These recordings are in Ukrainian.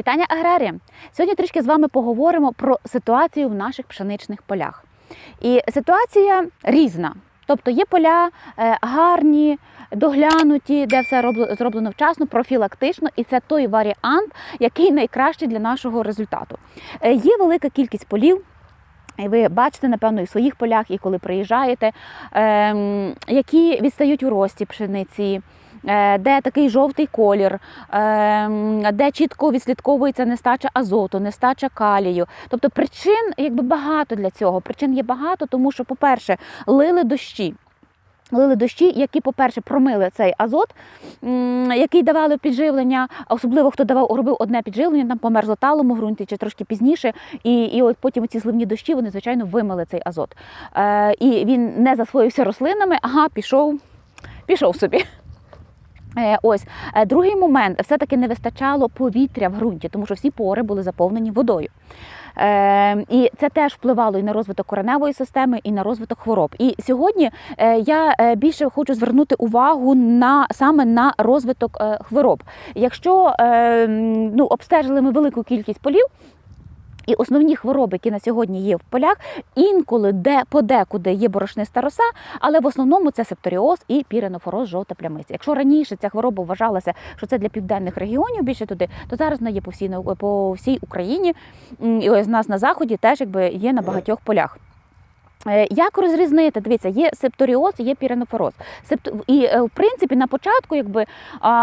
Вітання аграрія! Сьогодні трішки з вами поговоримо про ситуацію в наших пшеничних полях. І ситуація різна. Тобто є поля е, гарні, доглянуті, де все зроблено вчасно, профілактично, і це той варіант, який найкращий для нашого результату. Е, Є велика кількість полів. І ви бачите, напевно, і в своїх полях, і коли приїжджаєте, ем, які відстають у рості пшениці, де такий жовтий колір, ем, де чітко відслідковується нестача азоту, нестача калію. Тобто причин якби багато для цього. Причин є багато, тому що, по-перше, лили дощі. Лили дощі, які, по-перше, промили цей азот, який давали підживлення, особливо хто давав робив одне підживлення, там по мерзлоталому ґрунті чи трошки пізніше. І, і от потім ці зливні дощі вони, звичайно, вимили цей азот. Е, і він не засвоївся рослинами, ага, пішов, пішов собі. Е, Ось Е, другий момент все-таки не вистачало повітря в ґрунті, тому що всі пори були заповнені водою. Е, і це теж впливало і на розвиток кореневої системи, і на розвиток хвороб. І сьогодні я більше хочу звернути увагу на саме на розвиток хвороб. Якщо ну, обстежили ми велику кількість полів. І основні хвороби, які на сьогодні є в полях, інколи де подекуди є борошниста роса, але в основному це септоріоз і піренофороз жовта плямиця. Якщо раніше ця хвороба вважалася, що це для південних регіонів більше туди, то зараз вона є по всій по всій Україні. І ось нас на заході теж якби є на багатьох полях. Е, Як розрізнити? Дивіться, є септоріоз, є піренофороз. І е, в принципі на початку якби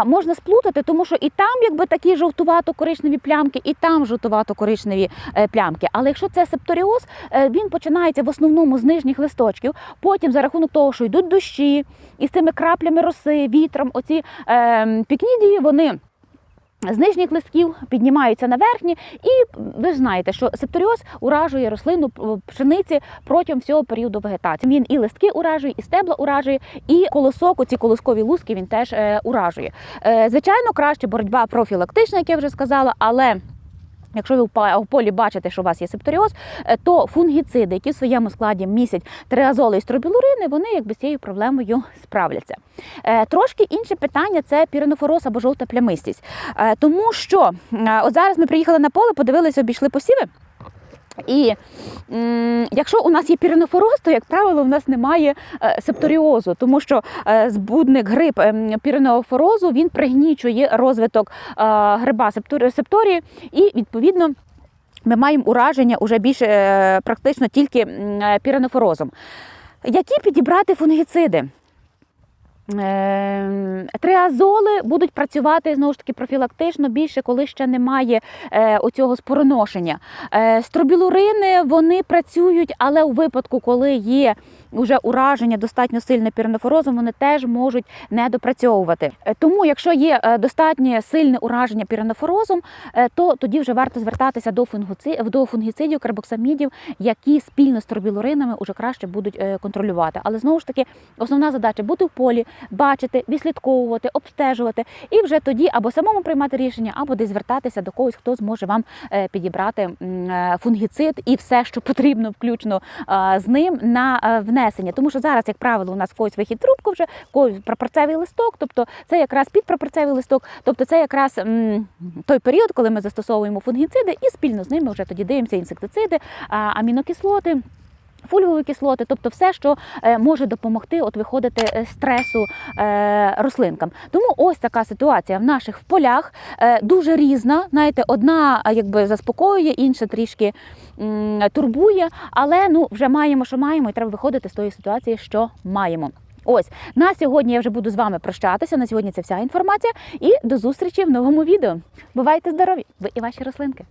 можна сплутати, тому що і там якби такі жовтувато-коричневі плямки, і там жовтувато-коричневі е, плямки. Але якщо це септоріоз, він починається в основному з нижніх листочків. Потім за рахунок того, що йдуть дощі, і з цими краплями роси, вітром, оці е, пікнідії, вони. З нижніх листків піднімаються на верхні, і ви ж знаєте, що септоріоз уражує рослину пшениці протягом всього періоду вегетації. Він і листки уражує, і стебла уражує, і колосок, оці колоскові луски він теж е, уражує. Е, звичайно, краще боротьба профілактична, як я вже сказала, але. Якщо ви в полі бачите, що у вас є септоріоз, е, то фунгіциди, які в своєму складі містять триазоли і стробілурини, вони якби з цією проблемою справляться. Е, Трошки інше питання це піренофороз або жовта плямистість. Е, Тому що от зараз ми приїхали на поле, подивилися, обійшли посіви. І якщо у нас є піренофороз, то, як правило, у нас немає е, септоріозу, тому що е, збудник гриб ем, піренофорозу він пригнічує розвиток е, гриба септор- септорії, і відповідно. Ми маємо ураження уже більше практично тільки піренофорозом. Які підібрати фунгіциди? Е, Триазоли будуть працювати знову ж таки профілактично більше, коли ще немає е, оцього спороношення. Е, стробілурини вони працюють, але у випадку, коли є вже ураження достатньо сильне піренофорозом, вони теж можуть не допрацьовувати. Е, Тому, якщо є достатньо сильне ураження піренофорозом, е, то тоді вже варто звертатися до фунгіци- до фунгіцидів, карбоксамідів, які спільно з тробілуринами вже краще будуть контролювати. Але знову ж таки, основна задача бути в полі, бачити, відслідковувати, обстежувати, і вже тоді або самому приймати рішення, або десь звертатися до когось, хто зможе вам е, підібрати е, фунгіцид і все, що потрібно, включно з ним на е, внесення. Тому що зараз, як правило, у нас в когось вихід трубку вже, когось прапорцевий листок, тобто це якраз підпрапорцевий листок, тобто це якраз той період, коли ми застосовуємо фунгіциди, і спільно з ними вже тоді дивимося інсектициди, амінокислоти. Фульвові кислоти, тобто все, що е, може допомогти от виходити е, стресу е, рослинкам. Тому ось така ситуація в наших полях е, дуже різна. Знаєте, одна якби заспокоює, інша трішки турбує, але ну вже маємо, що маємо, і треба виходити з тої ситуації, що маємо. Ось на сьогодні я вже буду з вами прощатися. На сьогодні це вся інформація. І до зустрічі в новому відео. Бувайте здорові! Ви і ваші рослинки.